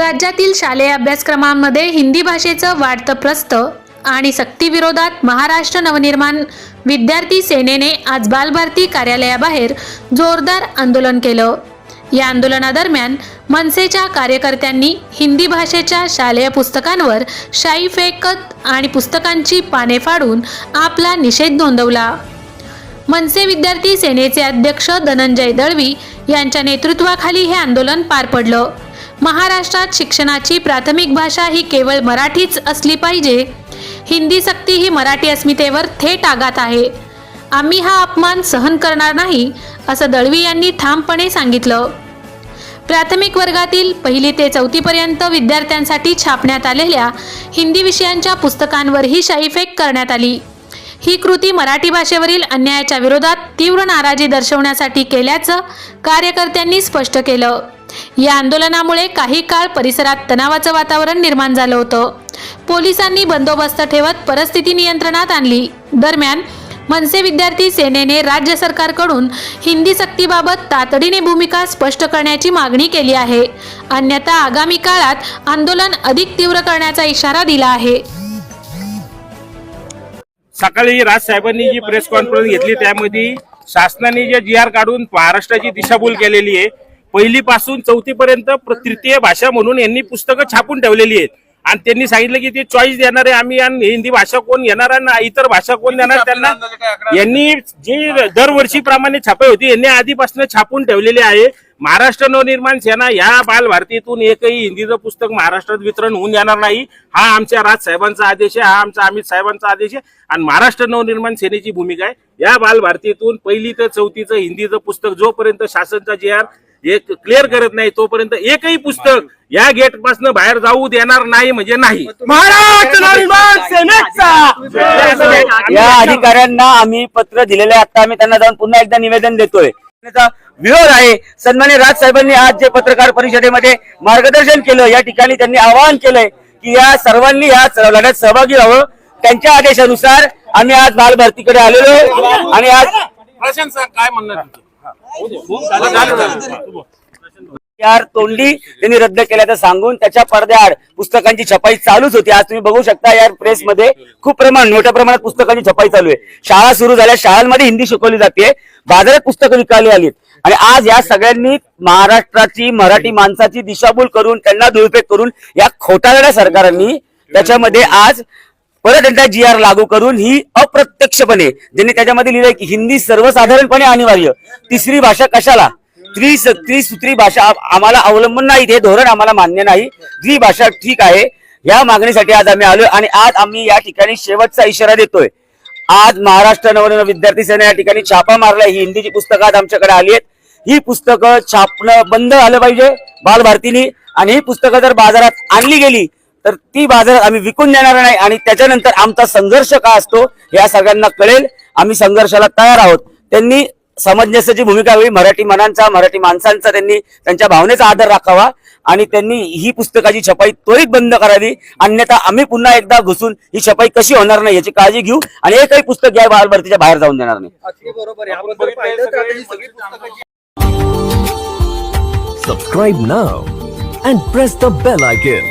राज्यातील शालेय अभ्यासक्रमांमध्ये हिंदी भाषेचं वाढतं प्रस्त आणि सक्तीविरोधात महाराष्ट्र नवनिर्माण विद्यार्थी सेनेने आज बालभारती कार्यालयाबाहेर जोरदार आंदोलन केलं. या आंदोलनादरम्यान मनसेच्या कार्यकर्त्यांनी हिंदी भाषेच्या शालेय पुस्तकांवर शाई फेकत आणि पुस्तकांची पाने फाडून आपला निषेध नोंदवला. मनसे विद्यार्थी सेनेचे अध्यक्ष धनंजय दळवी यांच्या नेतृत्वाखाली हे आंदोलन पार पडलं. महाराष्ट्रात शिक्षणाची प्राथमिक भाषा ही केवळ मराठीच असली पाहिजे. हिंदी सक्ती ही मराठी अस्मितेवर थेट आघात आहे. आम्ही हा अपमान सहन करणार नाही असं दळवी यांनी ठामपणे सांगितलं. प्राथमिक वर्गातील पहिली ते चौथीपर्यंत विद्यार्थ्यांसाठी छापण्यात आलेल्या हिंदी विषयांच्या पुस्तकांवर ही शाईफेक करण्यात आली. ही कृती मराठी भाषेवरील अन्यायाच्या विरोधात तीव्र नाराजी दर्शवण्यासाठी केल्याचं कार्यकर्त्यांनी स्पष्ट केलं. या आंदोलनामुळे काही काळ परिसरात तणावाचं वातावरण निर्माण झालं होतं. पोलिसांनी बंदोबस्त ठेवत परिस्थिती नियंत्रणात आणली. दरम्यान मनसे विद्यार्थी सेनेने राज्य सरकारकडून हिंदी सक्तीबाबत तातडीने भूमिका स्पष्ट करण्याची मागणी केली आहे. अन्यथा आगामी काळात आंदोलन अधिक तीव्र करण्याचा इशारा दिला आहे. सकाळी राज साहेबांनी जी प्रेस कॉन्फरन्स घेतली त्यामध्ये शासनाने जे जी आर काढून महाराष्ट्राची दिशाभूल केलेली आहे पहिली पासून चौथी पर्यंत तृतीय भाषा म्हणून यांनी पुस्तकं छापून ठेवलेली आहेत. आणि त्यांनी सांगितलं की ते चॉईस देणार आहे आम्ही आणि हिंदी भाषा कोण घेणार आणि इतर भाषा कोण देणार त्यांना यांनी जी दरवर्षी प्रमाणे छापे होती यांनी आधीपासून छापून ठेवलेली आहे. महाराष्ट्र नवनिर्माण सेना या बाल भारतीतून एकही हिंदीचं पुस्तक महाराष्ट्रात वितरण होऊन जाणार नाही. हा आमच्या राज साहेबांचा आदेश आहे हा आमचा अमित साहेबांचा आदेश आहे. आणि महाराष्ट्र नवनिर्माण सेनेची भूमिका आहे. या बाल भारतीतून पहिली ते चौथीचं हिंदीचं पुस्तक जोपर्यंत शासनचा जे आर एक क्लिअर करत नाही तोपर्यंत एकही पुस्तक या गेटपासून बाहेर जाऊ देणार नाही म्हणजे नाही. या अधिकाऱ्यांना आम्ही पत्र दिलेलं आहे आता आम्ही त्यांना जाऊन पुन्हा एकदा निवेदन देतोय. त्याचा विरोध आहे. सन्मान्य राज साहेबांनी आज जे पत्रकार परिषदेमध्ये मार्गदर्शन केलं या ठिकाणी त्यांनी आवाहन केलंय की या सर्वांनी या लढ्यात सहभागी व्हावं. त्यांच्या आदेशानुसार आम्ही आज बाल भरतीकडे आलेलो आहे. आणि आज प्रशांत सर काय म्हणणार तोंडी त्यांनी रद्द केल्याचं सांगून त्याच्या पडद्याआड पुस्तकांची छपाई चालूच होती. आज तुम्ही बघू शकता या प्रेस मध्ये खूप प्रमाण मोठ्या प्रमाणात पुस्तकांची छपाई चालू आहे. शाळा सुरू झाल्या. शाळांमध्ये हिंदी शिकवली जाते. बाजारात पुस्तकं विकायला आलीत. आणि आज या सगळ्यांनी महाराष्ट्राची मराठी माणसाची दिशाभूल करून त्यांना दुरुपयोग करून या खोटारड्या सरकारांनी त्याच्यामध्ये आज परत एकदा जी आर लागू करून ही अप्रत्यक्षपणे ज्यांनी त्याच्यामध्ये लिहिलंय की हिंदी सर्वसाधारणपणे अनिवार्य. तिसरी भाषा कशाला? त्रिस त्रिसूत्री भाषा आम्हाला अवलंबून नाही हे धोरण आम्हाला मान्य नाही. जी भाषा ठीक आहे या मागणीसाठी आज आम्ही आलोय आणि आज आम्ही या ठिकाणी शेवटचा इशारा देतोय. आज महाराष्ट्र नवनव विद्यार्थी सेना या ठिकाणी छापा मारलाय. ही हिंदीची पुस्तकं आज आमच्याकडे आली आहेत. ही पुस्तकं छापणं बंद झालं पाहिजे बालभारतीनी. आणि ही पुस्तकं जर बाजारात आणली गेली तर ती बाजारात आम्ही विकून देणार नाही आणि त्याच्यानंतर आमचा संघर्ष काय असतो या सगळ्यांना कळेल. आम्ही संघर्षाला तयार आहोत. त्यांनी समंजसाची भूमिका हवी मराठी मनांचा मराठी माणसांचा त्यांनी त्यांच्या भावनेचा आदर राखावा आणि त्यांनी ही पुस्तकाची छपाई त्वरित बंद करावी. अन्यथा आम्ही पुन्हा एकदा घुसून ही छपाई कशी होणार नाही याची काळजी घेऊ आणि एकही पुस्तक या बालभरतीच्या बाहेर जाऊन देणार नाही. Subscribe now and press the bell icon.